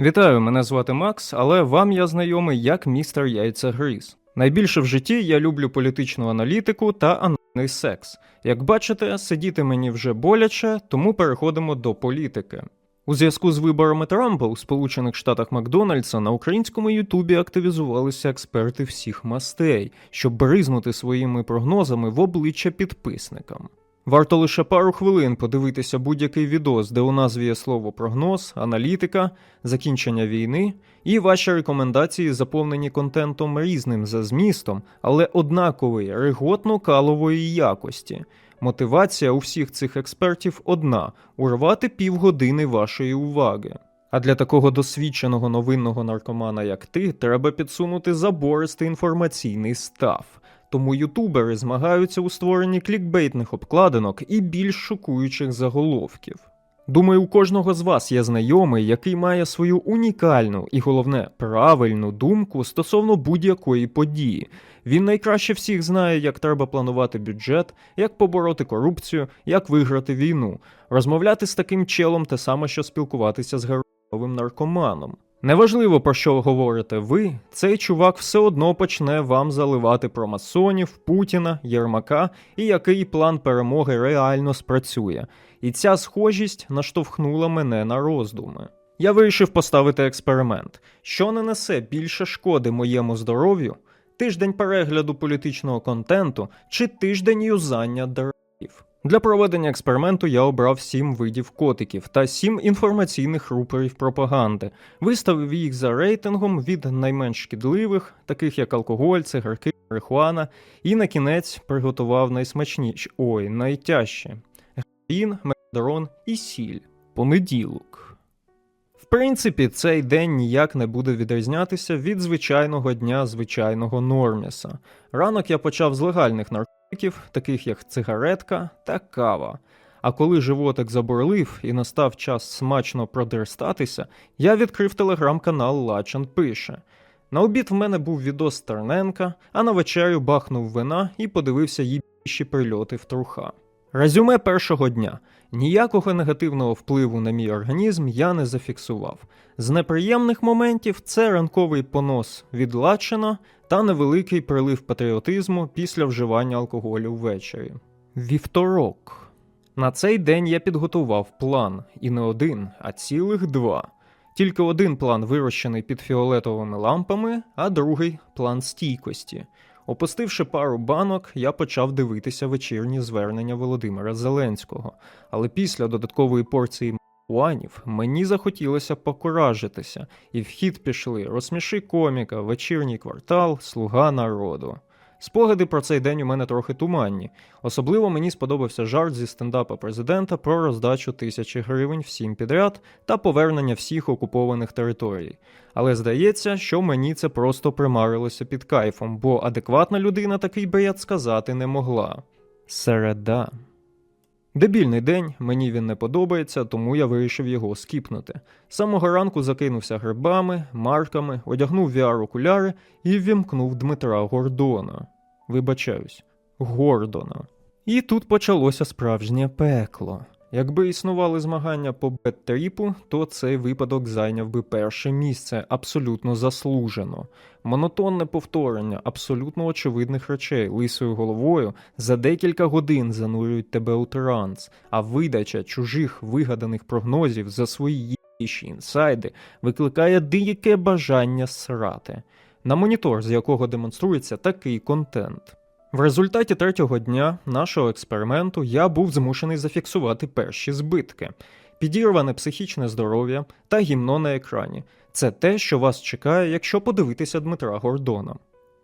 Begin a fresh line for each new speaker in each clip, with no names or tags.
Вітаю, мене звати Макс, але вам я знайомий як містер Яйцегриз. Найбільше в житті я люблю політичну аналітику та анальний секс. Як бачите, сидіти мені вже боляче, тому переходимо до політики. У зв'язку з виборами Трампа у Сполучених Штатах Макдональдса на українському Ютубі активізувалися експерти всіх мастей, щоб бризнути своїми прогнозами в обличчя підписникам. Варто лише пару хвилин подивитися будь-який відос, де у назві є слово прогноз, аналітика, закінчення війни, і ваші рекомендації заповнені контентом різним за змістом, але однакової реготно-калової якості. Мотивація у всіх цих експертів одна урвати півгодини вашої уваги. А для такого досвідченого новинного наркомана, як ти, треба підсунути забористий інформаційний став. Тому ютубери змагаються у створенні клікбейтних обкладинок і більш шокуючих заголовків. Думаю, у кожного з вас є знайомий, який має свою унікальну і головне правильну думку стосовно будь-якої події. Він найкраще всіх знає, як треба планувати бюджет, як побороти корупцію, як виграти війну. Розмовляти з таким челом те саме, що спілкуватися з героїновим наркоманом. Неважливо про що говорите ви, цей чувак все одно почне вам заливати про масонів, Путіна, Єрмака і який план перемоги реально спрацює. І ця схожість наштовхнула мене на роздуми. Я вирішив поставити експеримент, що не несе більше шкоди моєму здоров'ю, тиждень перегляду політичного контенту чи тиждень юзання дрів. Для проведення експерименту я обрав сім видів котиків та сім інформаційних рупорів пропаганди, виставив їх за рейтингом від найменш шкідливих, таких як алкоголь, цигарки, марихуана, і на кінець приготував найсмачніші, ой, найтяжче героїн, мегадрон і сіль. Понеділок. В принципі, цей день ніяк не буде відрізнятися від звичайного дня звичайного норміса. Ранок я почав з легальних наркотиків, таких як цигаретка та кава. А коли животик заборлив і настав час смачно продерстатися, я відкрив телеграм-канал Лачан пише. На обід в мене був відос Стерненка, а на вечерю бахнув вина і подивився їбіші прильоти в труха. Резюме першого дня. Ніякого негативного впливу на мій організм я не зафіксував. З неприємних моментів це ранковий понос від Лачина та невеликий прилив патріотизму після вживання алкоголю ввечері. Вівторок. На цей день я підготував план, і не один, а цілих два. Тільки один план вирощений під фіолетовими лампами, а другий план стійкості. Опустивши пару банок, я почав дивитися вечірні звернення Володимира Зеленського. Але після додаткової порції Уанів мені захотілося покуражитися, і в хід пішли розсміши коміка, вечірній квартал, слуга народу. Спогади про цей день у мене трохи туманні. Особливо мені сподобався жарт зі стендапа президента про роздачу тисячі гривень всім підряд та повернення всіх окупованих територій. Але здається, що мені це просто примарилося під кайфом, бо адекватна людина такий бред сказати не могла. Середа. Дебільний день, мені він не подобається, тому я вирішив його скіпнути. З самого ранку закинувся грибами, марками, одягнув VR-окуляри і ввімкнув Дмитра Гордона. Вибачаюсь, Гордона. І тут почалося справжнє пекло. Якби існували змагання по бет-тріпу, то цей випадок зайняв би перше місце абсолютно заслужено. Монотонне повторення абсолютно очевидних речей лисою головою за декілька годин занурюють тебе у транс, а видача чужих вигаданих прогнозів за свої їбіші інсайди викликає дике бажання срати. На монітор, з якого демонструється такий контент. В результаті третього дня нашого експерименту я був змушений зафіксувати перші збитки. Підірване психічне здоров'я та гімно на екрані. Це те, що вас чекає, якщо подивитися Дмитра Гордона.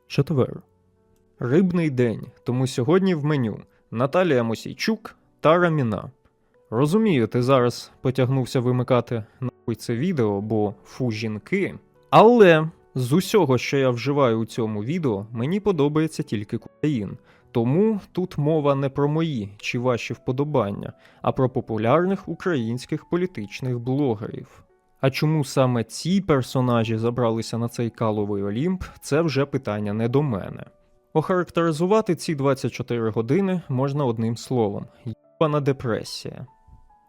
Четвер. Рибний день, тому сьогодні в меню Наталія Мосійчук та Раміна. Розумію, ти зараз потягнувся вимикати нахуй це відео, бо фу жінки. Але з усього, що я вживаю у цьому відео, мені подобається тільки кокаїн. Тому тут мова не про мої чи ваші вподобання, а про популярних українських політичних блогерів. А чому саме ці персонажі забралися на цей каловий Олімп, це вже питання не до мене. Охарактеризувати ці 24 години можна одним словом: єбана депресія.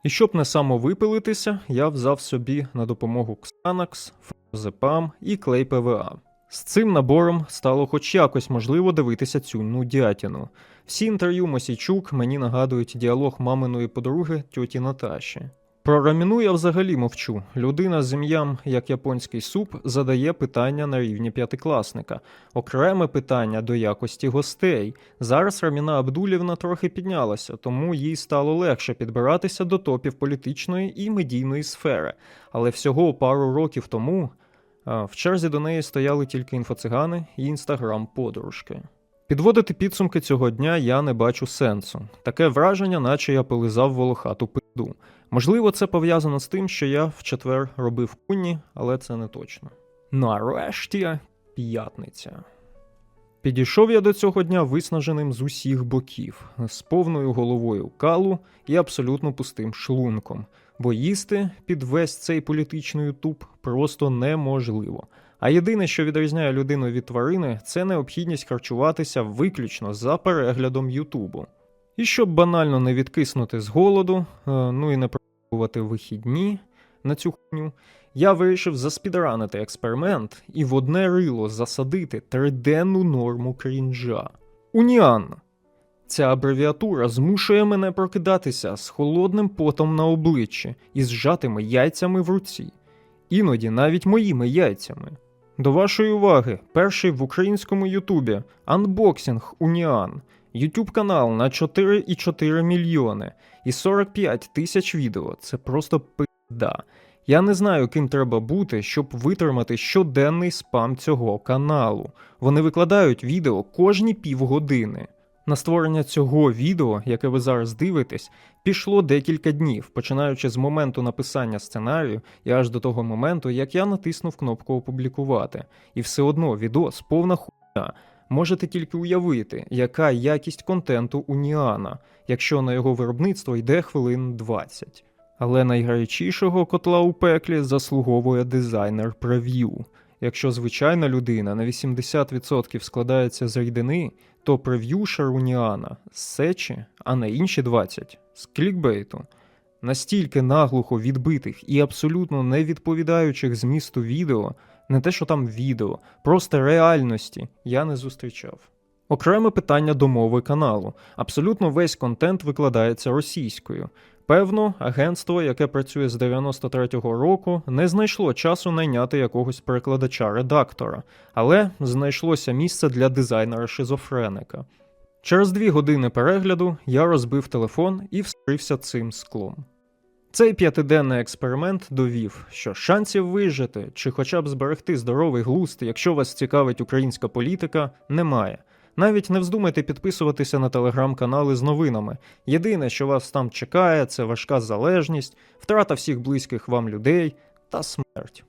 І щоб не самовипилитися, я взяв собі на допомогу Xanax, Флозепам і клей ПВА. З цим набором стало хоч якось можливо дивитися цю нудятіну. Всі інтерв'ю Мосійчук мені нагадують діалог маминої подруги тьоті Наташі. Про раміну я взагалі мовчу. Людина з ім'ям, як японський суп, задає питання на рівні п'ятикласника. Окреме питання до якості гостей. Зараз Раміна Абдулівна трохи піднялася, тому їй стало легше підбиратися до топів політичної і медійної сфери. Але всього пару років тому в черзі до неї стояли тільки інфоцигани і інстаграм-подружки. Підводити підсумки цього дня я не бачу сенсу. Таке враження, наче я полизав волохату пиду. Можливо, це пов'язано з тим, що я в четвер робив куні, але це не точно. Нарешті п'ятниця. Підійшов я до цього дня виснаженим з усіх боків, з повною головою калу і абсолютно пустим шлунком, бо їсти під весь цей політичний ютуб просто неможливо. А єдине, що відрізняє людину від тварини, це необхідність харчуватися виключно за переглядом Ютубу. І щоб банально не відкиснути з голоду, е, ну і не пробувати вихідні на цю хуйню, я вирішив заспідранити експеримент і в одне рило засадити триденну норму крінжа. Уніан. Ця абревіатура змушує мене прокидатися з холодним потом на обличчі і зжатими яйцями в руці, іноді навіть моїми яйцями. До вашої уваги, перший в українському Ютубі анбоксинг Уніан, Ютуб канал на 4,4 мільйони і 45 тисяч відео. Це просто пизда. Я не знаю, ким треба бути, щоб витримати щоденний спам цього каналу. Вони викладають відео кожні півгодини. На створення цього відео, яке ви зараз дивитесь, пішло декілька днів, починаючи з моменту написання сценарію і аж до того моменту, як я натиснув кнопку опублікувати. І все одно відос повна хуйня. Можете тільки уявити, яка якість контенту у Ніана, якщо на його виробництво йде хвилин 20. Але найгарячішого котла у пеклі заслуговує дизайнер прев'ю. Якщо звичайна людина на 80% складається з рідини, то прев'юшер Уніана з сечі, а на інші 20% з клікбейту. Настільки наглухо відбитих і абсолютно не відповідаючих змісту відео, не те, що там відео, просто реальності я не зустрічав. Окреме питання до мови каналу. Абсолютно весь контент викладається російською. Певно, агентство, яке працює з 93-го року, не знайшло часу найняти якогось перекладача-редактора, але знайшлося місце для дизайнера-шизофреника. Через дві години перегляду я розбив телефон і вскрився цим склом. Цей п'ятиденний експеримент довів, що шансів вижити чи хоча б зберегти здоровий глузд, якщо вас цікавить українська політика, немає. Навіть не вздумайте підписуватися на телеграм-канали з новинами. Єдине, що вас там чекає, це важка залежність, втрата всіх близьких вам людей та смерть.